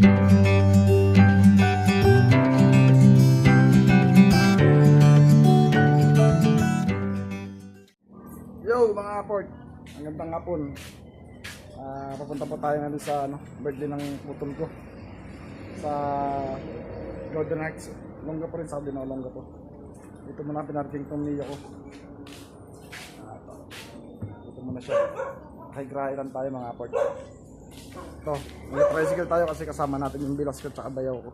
Yo mga aport, ang gandang hapon. Ah, papunta po tayo ngayon sa ano, birthday ng putol ko. Sa Golden Heights. Longga pa rin sabi na longga to. Dito muna pinarking tong niya ko. Ah, ito. Muna siya. Grahe lang tayo mga aport. Ito, may tricycle tayo kasi kasama natin yung bilas ko tsaka bayaw ko.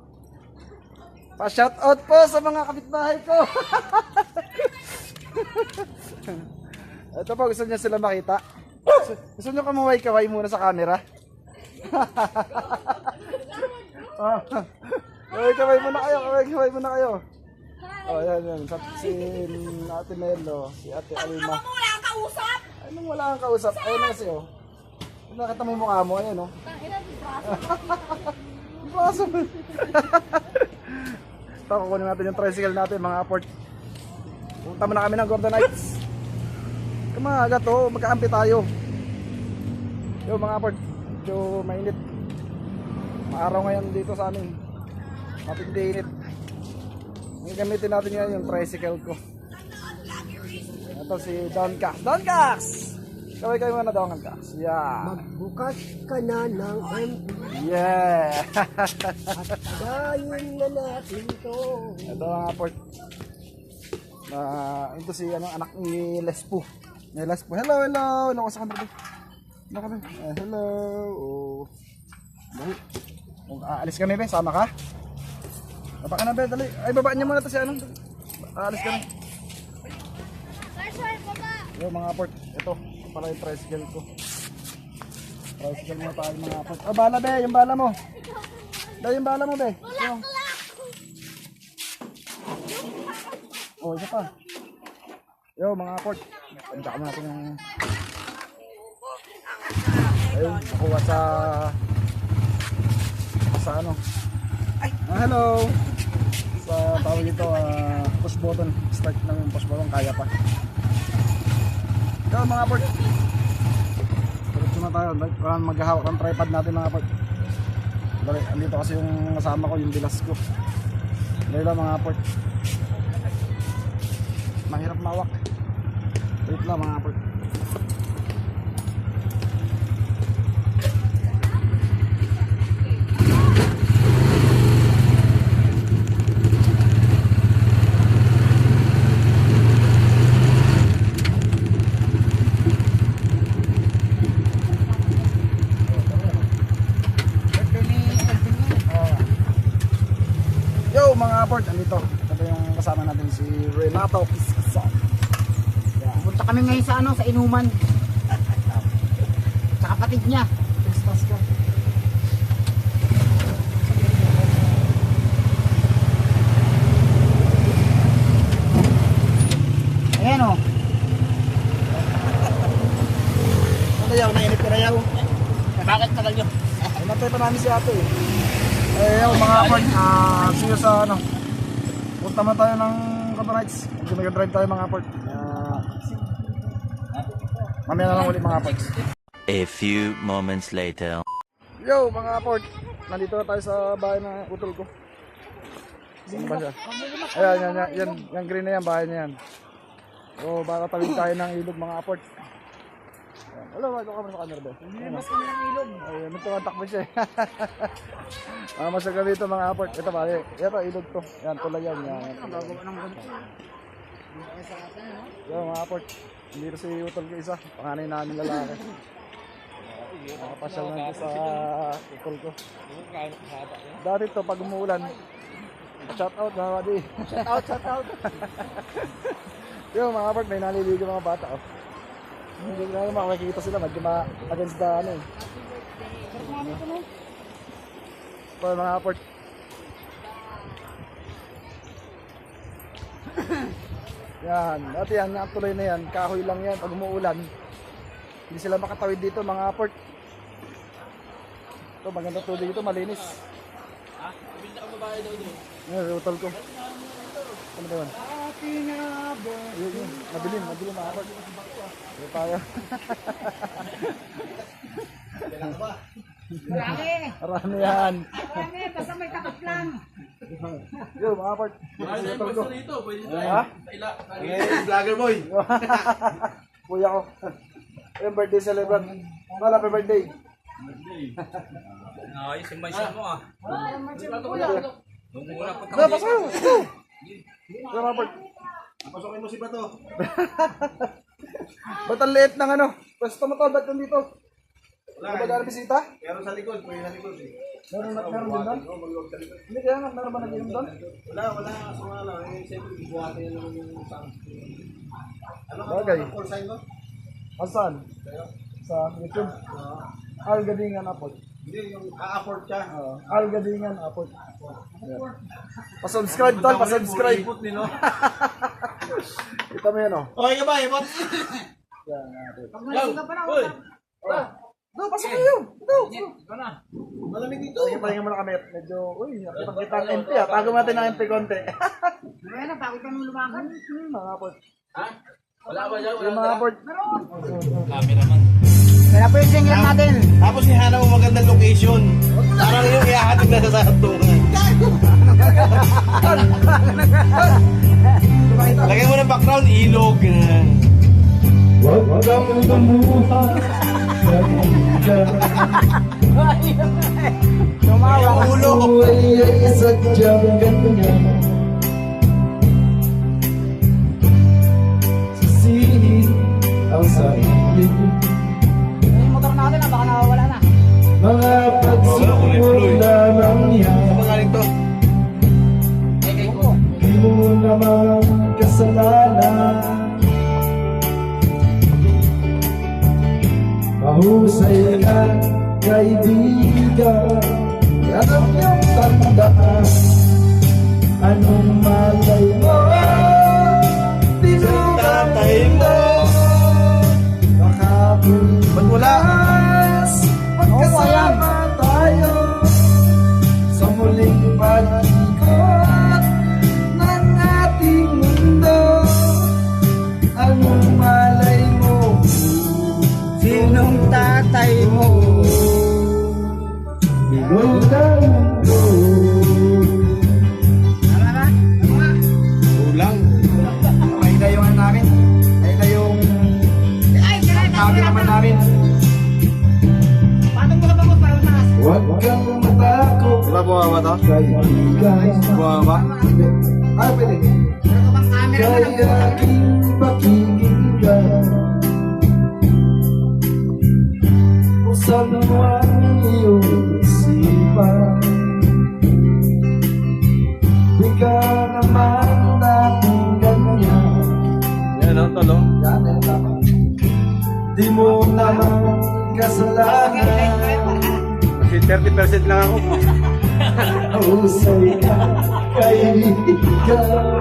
Pa-shoutout po sa mga kapitbahay ko! Ito po, gusto niya sila makita. Gusto, gusto niyo kamaway-kaway muna sa camera? Ah, Kaway-kaway muna kayo, kaway-kaway muna kayo. Oh, yan, yan. Sa, si Ate Melo, si Ate Alma. Ano wala kang kausap? Anong wala kang kausap? Ayun na kasi, oh. Nakita mo yung mukha mo, oh. Tangina, di ba? Baso mo. Ito, kukunin natin yung tricycle natin, mga aport. Punta muna kami ng Gordon Heights. Kumaga to, magkaampi tayo. Yo, mga aport, medyo mainit. Maaraw ngayon dito sa amin. Matindi init. Ang gamitin natin ngayon yung tricycle ko. Ito si Don Cax. Don Cax! Kaway kayo muna Don Cax. Yeah. Magbukas ka na ng MP Yeah. Gayon na natin to Ito ang port. Na ito si ano anak ni Lespo. Ni Lespo. Hello, hello. Hello sa camera. Hello kami. Eh, hello. Oh. Dali. Kung aalis kami, be, sama ka? Baba ka na, be, dali. Ay, babaan niyo muna to si ano. Aalis kami. Yo, mga port. Ito pala yung tricycle ko. Tricycle mo tayo mga port. Oh, bala, be. Yung bala mo. Dahil yung bala mo, be. Ito. Oh, isa pa. Yo, mga port. Pagka natin yung... Ayun, nakuha sa... Sa ano? Ah, hello! Sa tawag dito, ah, push button. Start ng push button, kaya pa. Yo, mga port. Diretso na tayo. Parang maghahawak ng tripod natin, mga port. Dali, andito kasi yung kasama ko, yung bilas ko. Dali lang, mga port mahirap mawak. Wait lang mga port. Oh. Yo mga port, andito. Ito yung kasama natin si Renato Piscoson. Punta kami ngayon sa ano, sa inuman Sa kapatid niya Christmas ka. Ayan o Ano yaw? Nainip ka na yaw? Bakit tagal nyo? Pinatay pa namin si ate eh. Eh, mga port, ah, see you sa ano. Punta man tayo ng Cotton Medyo mag-drive tayo mga port. Ah, mamaya na lang ulit mga port. A few moments later. Yo mga port, nandito na tayo sa bahay ng utol ko. Saan ba siya? Ayan, yan, yan, yan, yan green na yan, bahay na yan. So, baka tawid tayo ng ilog mga port. Hello, ito ka sa camera ba? Hindi mas kami ng ilog. Ayun, nagtumatakbo siya eh. Ah, masagal dito mga aport. Ito pare, ito ilog to. Yan, tulad yan. Yan, yan. Gagawa ng ganito Yo, mga aport. Dito si utol ko isa. Panganay namin lalaki. Nakapasyal na sa utol ko. Dati to, pag umuulan, shout out mga buddy. Shout out, shout out. Yo, mga aport, may naliligo mga bata. Oh. Hindi na makikita sila, medyo ma against the ano eh. Ito mga aport. Yan, dati yan, natuloy na yan, kahoy lang yan pag umuulan. Hindi sila makatawid dito mga aport. Ito, maganda tubig ito, malinis. Ha? Binta ko babae daw doon. Yan, utol ko. Ano ba yun? Yun, yun. Madilim, madilim mga aport. Ito tayo. Marami. Marami yan. Marami, basta may takot lang. Yo, mga part. Motor ko. Ha? Vlogger boy. Kuya ko. Yung birthday celebrant. Mal, happy birthday. Ayos yung mansion mo ah. Nung una pa Ano, pasok yun. Yo, mga part. Pasokin mo si Bato. Ba't ang liit ng ano? Pwesto mo to, ba't nandito? Ano ba dahil bisita? Pero sa likod, pwede sa likod eh. Meron, meron din doon? Hindi kaya nga, meron ba nag-inom doon? Wala, wala. So nga lang. Eh, siyempre, buhatin na naman yung sound. Ano ka? Bagay. Ano call sign mo? Asan? Sa YouTube? Al Gadingan Apot. Hindi, yung a-afford ka. Uh, Al Gadingan Apot. Yeah. Pa-subscribe tol, pa-subscribe. Ipot nilo. Kita mo yan oh. Okay ka ba, ipot? Yan, natin. Pag malasing ka pa na, Uy! No, pasok kayo! Ito! Malamig dito. Sige, pahinga muna kami. Medyo, uy, nakitang kita ang MP ah. Tago natin ang MP konti. Wala na, bakit ka nung lumakan? Hmm, mga apot. Wala ba dyan? Yung mga apot. Cameraman. Kaya po yung singlet natin. Tapos nihanap mo magandang location. Parang yung ihahatid na sa satungan. Lagyan mo ng background, ilog. Tumawa. Yung ulo. Yung Mga pagsubok lamang yan? Di mo naman kasalanan Mahusay ka, kaibigan Yan ang iyong tandaan Anong malay mo Tatay mo. Baka Ba't wala? Magkasama tayo Sa muling pag-ikot Ng ating mundo. Malay mo? Sinong tatay mo? Bilog ang bumaba to? Bumaba? Ah, pwede camera mo Kaya aking pakikinggan Kung saan mo ang iyong isipan ka naman natin ganyan Yan o, tolo. Yan, yan, tama Di mo naman kasalanan Kasi 30% lang ako. Husay ka, kaibigan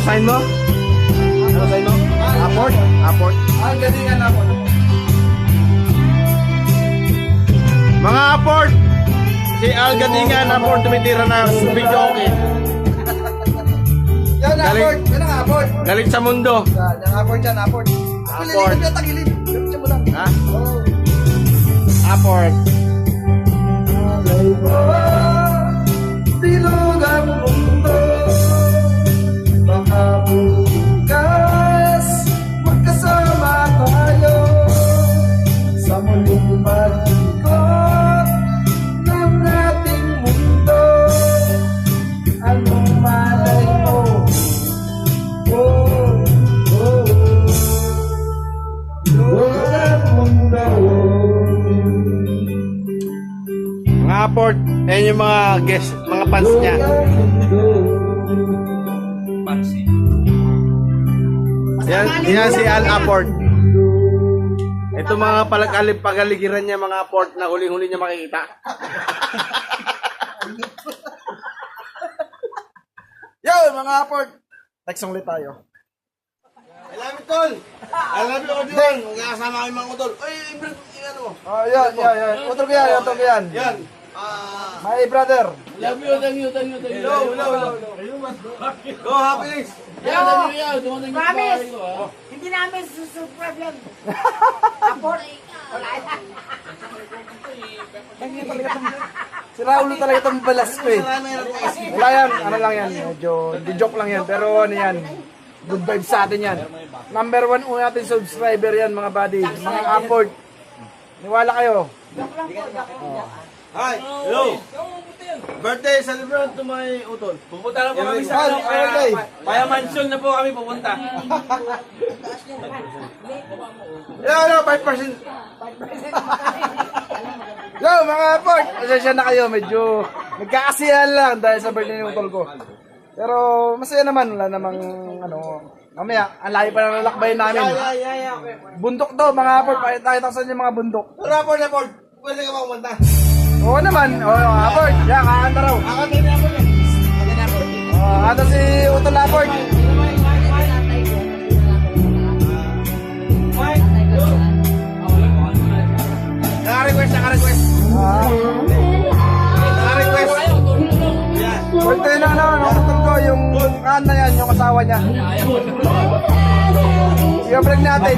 Ano sign mo? Ano sign mo? Apport? Apport. Ang galingan ako Mga apport! Si Al Gatingan, apport tumitira na video okay. Yan, aport. Yan ang aport. Galit sa mundo. Yan, yan, aport yan, aport. Aport. Tagilid, tagilid. Diretso mo lang. Ha? Oh. Apport. Malay fans niya. Yan, yan si Al Apport. Ito mga palag pagaligiran niya mga port na huling-huli niya makikita. Yo, mga aport! Text ulit tayo. I love you, tol. I love you, Odin. Magkakasama kami mga utol. Ay, Brad, yan mo. Oh, yan, yan, yan. Utol ko yan, utol ko yan. Yan. My brother. Love you, thank you, thank you, thank you. hello, hello, hello. Go, happiness. Yan, thank you. Dumating yung Promise! Hindi namin susurprise yan. Aport. Wala yan. Si Raulo talaga itong balas ko eh. Wala yan, ano lang yan, medyo, di joke lang yan, pero ano yan, good vibes sa atin yan. Number one una natin subscriber yan mga buddy, mga afford. Niwala kayo. Hi, hello. Birthday celebrant to my utol. Pupunta lang po kami sa ano, birthday. kaya, kaya mansion na po kami pupunta. Hello, hello, 5%. Yo mga afford, pasensya na kayo, medyo nagkakasiyahan lang dahil sa birthday ng utol ko. Pero masaya naman, wala namang ano, mamaya, ang layo pa ng lalakbayin namin. Bundok to, mga afford, pakita ko sa inyo mga bundok. Hello, Port, Port. Pwede ka ba kumanta? Oo naman, oo, oh, afford, yan, kakanta raw. Ako, ako yan. Oh, ano si Utol Afford? Naka-request, naka-request. Ah, Naka-request. Yan. birthday na ano, ng utol ko, yung kaan na yan, yung asawa niya. Yung break natin.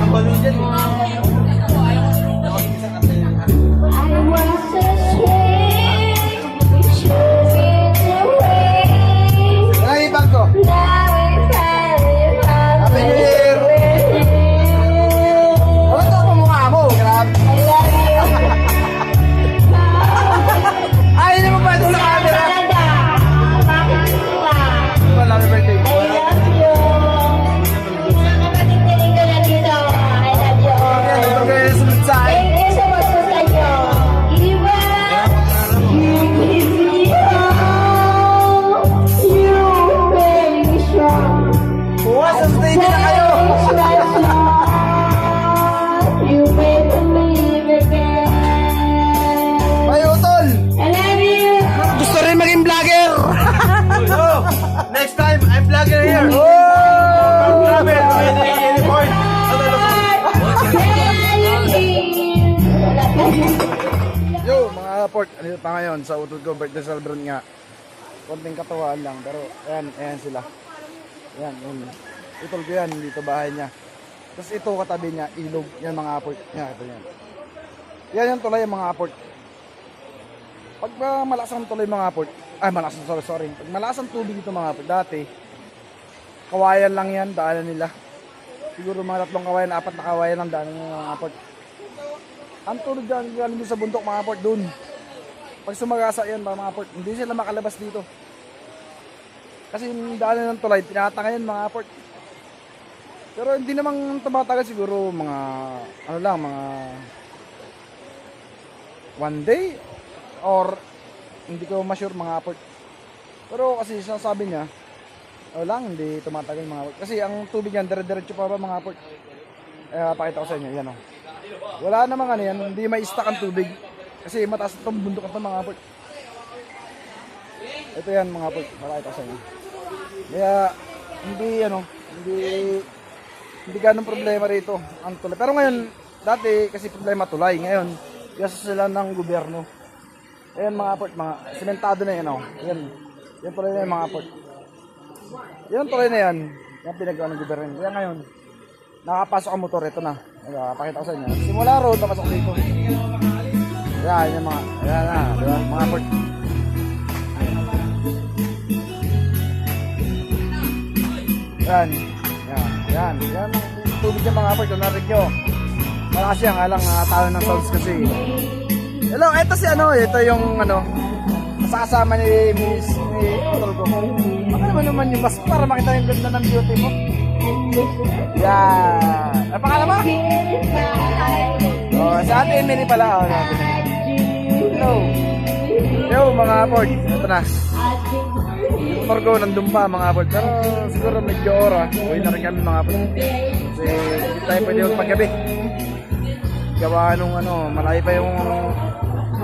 Mga port, ano pa ngayon sa utol ko, birthday celebrant nga. Konting katawaan lang, pero ayan, ayan sila. Ayan, yun. Utol ko yan, dito bahay niya. Tapos ito katabi niya, ilog, yan mga port. Yan, ito yan. Yan yung tulay mga port. Pag uh, malakas ang tulay mga port, ay malakas ang, sorry, sorry. Pag malakas ang tubig ito mga port, dati, kawayan lang yan, daanan nila. Siguro mga tatlong kawayan, apat na kawayan lang daanan ng mga port. Ang tulog dyan, doon sa bundok mga port doon. Pag sumagasa yan mga port, hindi sila makalabas dito. Kasi yung daanan ng tulay, tinatanga yan mga port. Pero hindi namang tumatagal siguro mga, ano lang, mga one day or hindi ko ma-sure mga port. Pero kasi sasabi niya, o lang, hindi tumatagal mga port. Kasi ang tubig yan, dire-diretso pa ba mga port. Eh, pakita ko sa inyo, yan o. Wala namang ano yan, hindi may stuck ang tubig. Kasi mataas itong bundok ito mga port. Ito yan mga port, ko sa inyo. Kaya, hindi ano, hindi, hindi ganong problema rito ang tulay. Pero ngayon, dati kasi problema tulay. Ngayon, kasi sila ng gobyerno. Ayan mga port, mga sementado na yan oh. Yan, yan tulay na yan mga port. Yan tulay na yan. Yan pinagawa ng gobyerno. Kaya ngayon, nakapasok ang motor, ito na. Ayan, pakita ko sa inyo. Simula road, napasok dito. Ayan, yung mga, ayan na, di ba? Mga port. Yan. Yan. Yan. Yan. ang Tubig ng mga port. Kung narinig nyo. Malakas yan. Alang uh, talo ng sounds kasi. Hello. Ito si ano. Ito yung ano. Kasama ni Miss ni Utol ko. Ano naman naman yung mas para makita yung ganda ng beauty mo. Yan. Ano pangalan mo? Oh, sa atin Emily pala. Oh, natin. Hello. Yo mga port. Ito na. Yung motor nandun pa mga port. Pero siguro medyo ora. Uwi na rin kami mga port. Kasi hindi tayo pwede yung paggabi. gawa nung ano, malayo pa yung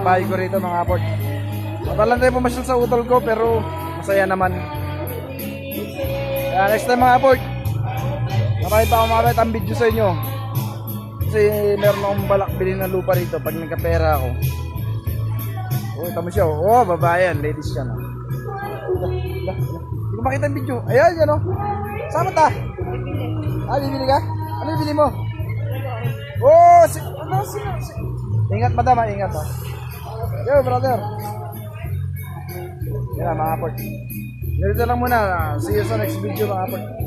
bahay ko rito mga aport. Matalan tayo pumasyal sa utol ko pero masaya naman. Kaya next time mga aport, marami pa akong makakita ang video sa inyo. Kasi meron akong balak bilhin ng lupa rito pag nagkapera ako. Oh, tama siya. Oh, babae yan. Ladies siya, no? Lah. Hindi ko makita ang video. Ayan, yan, oh. Sama ta. Ah, bibili ka? Ano bibili mo? Oh, si... Ano, si... si ingat, madam, ah, ingat, oh. Yo, brother. Yan, mga port. Ganito lang muna. See you sa next video, mga port.